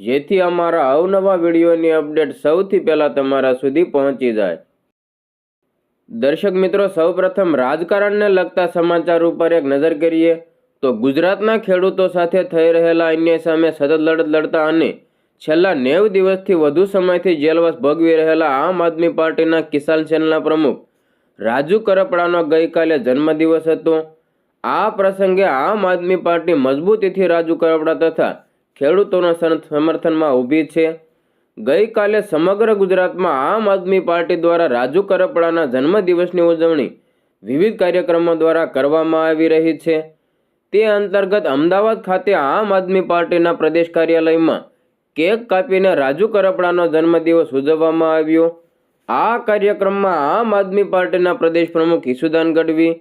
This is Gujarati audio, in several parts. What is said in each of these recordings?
જેથી અમારા અવનવા વિડીયોની અપડેટ સૌથી પહેલાં તમારા સુધી પહોંચી જાય. દર્શક મિત્રો, સૌપ્રથમ રાજકારણને લગતા સમાચાર ઉપર એક નજર કરીએ. તો ગુજરાતના ખેડૂતો સાથે થઈ રહેલા અન્યાય સામે સતત લડત લડતા અને છેલ્લા નેવ દિવસથી વધુ સમયથી જેલવાસ ભોગવી રહેલા આમ આદમી પાર્ટીના કિસાન સેલના પ્રમુખ રાજુ કરપડાનો ગઈકાલે જન્મદિવસ હતો. આ પ્રસંગે આમ આદમી પાર્ટી મજબૂતીથી રાજુ કરપડા તથા ખેડૂતોના સમર્થનમાં ઊભી છે. ગઈકાલે સમગ્ર ગુજરાતમાં આમ આદમી પાર્ટી દ્વારા રાજુ કરપડાના જન્મદિવસની ઉજવણી વિવિધ કાર્યક્રમો દ્વારા કરવામાં આવી રહી છે. તે અંતર્ગત અમદાવાદ ખાતે આમ આદમી પાર્ટીના પ્રદેશ કાર્યાલયમાં કેક કાપીને રાજુ કરપડાનો જન્મદિવસ ઉજવવામાં આવ્યો. આ કાર્યક્રમમાં આમ આદમી પાર્ટીના પ્રદેશ પ્રમુખ ઈસુદાન ગઢવી,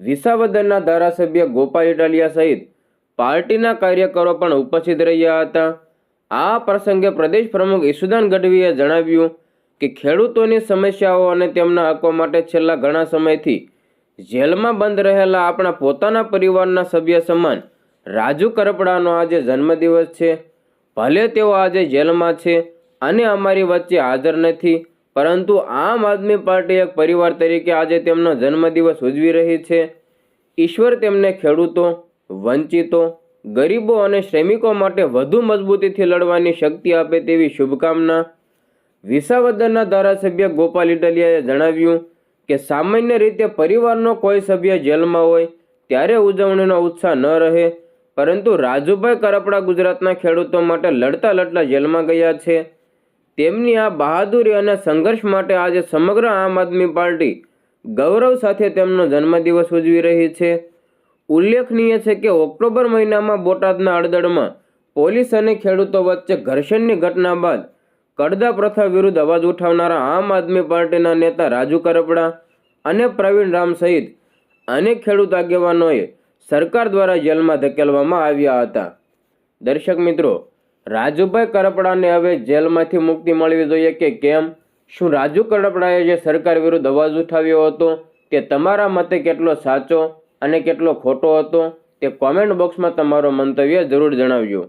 વિસાવદરના ધારાસભ્ય ગોપાલ ઇટાલિયા સહિત પાર્ટીના કાર્યકરો પણ ઉપસ્થિત રહ્યા હતા. આ પ્રસંગે પ્રદેશ પ્રમુખ ઈસુદાન ગઢવીએ જણાવ્યું કે ખેડૂતોની સમસ્યાઓ અને તેમના હકો માટે છેલ્લા ઘણા સમયથી જેલમાં બંધ રહેલા આપણા પોતાના પરિવારના સભ્ય સમાન રાજુ કરપડાનો આજે જન્મદિવસ છે. ભલે તેઓ આજે જેલમાં છે અને અમારી વચ્ચે હાજર નથી, પરંતુ આમ આદમી પાર્ટી એક પરિવાર તરીકે આજે તેમનો જન્મદિવસ ઉજવી રહી છે. ઈશ્વર તેમને ખેડૂતો વંચિતો, ગરીબો અને શ્રમિકો માટે વધુ મજબૂતીથી લડવાની શક્તિ આપે તેવી શુભકામના વિસાવદરના ધારાસભ્ય ગોપાલ ઇટલિયાએ જણાવ્યું કે સામાન્ય રીતે પરિવારનો કોઈ સભ્ય જેલમાં હોય ત્યારે ઉજવણીનો ઉત્સાહ ન રહે, પરંતુ રાજુભાઈ કરપડા ગુજરાતના ખેડૂતો માટે લડતા લડતા જેલમાં ગયા છે. તેમની આ બહાદુરી અને સંઘર્ષ માટે આજે સમગ્ર આમ આદમી પાર્ટી ગૌરવ સાથે તેમનો જન્મદિવસ ઉજવી રહી છે. ઉલ્લેખનીય છે કે ઓક્ટોબર મહિનામાં બોટાદના અડદડમાં પોલીસ અને ખેડૂતો વચ્ચે ઘર્ષણની ઘટના બાદ કડદા પ્રથા વિરુદ્ધ અવાજ ઉઠાવનારા આમ આદમી પાર્ટીના નેતા રાજુ કરપડા અને પ્રવીણ રામ સહિત અનેક ખેડૂત આગેવાનોએ સરકાર દ્વારા જેલમાં ધકેલવામાં આવ્યા હતા. દર્શક મિત્રો, રાજુભાઈ કરપડાને હવે જેલમાંથી મુક્તિ મળવી જોઈએ કે કેમ? શું રાજુ કરપડાએ જે સરકાર વિરુદ્ધ અવાજ ઉઠાવ્યો હતો, તે તમારા મતે કેટલો સાચો? અને કેટલો ખોટો હતો તે કોમેન્ટ બોક્સમાં તમારો મંતવ્ય જરૂર જણાવજો.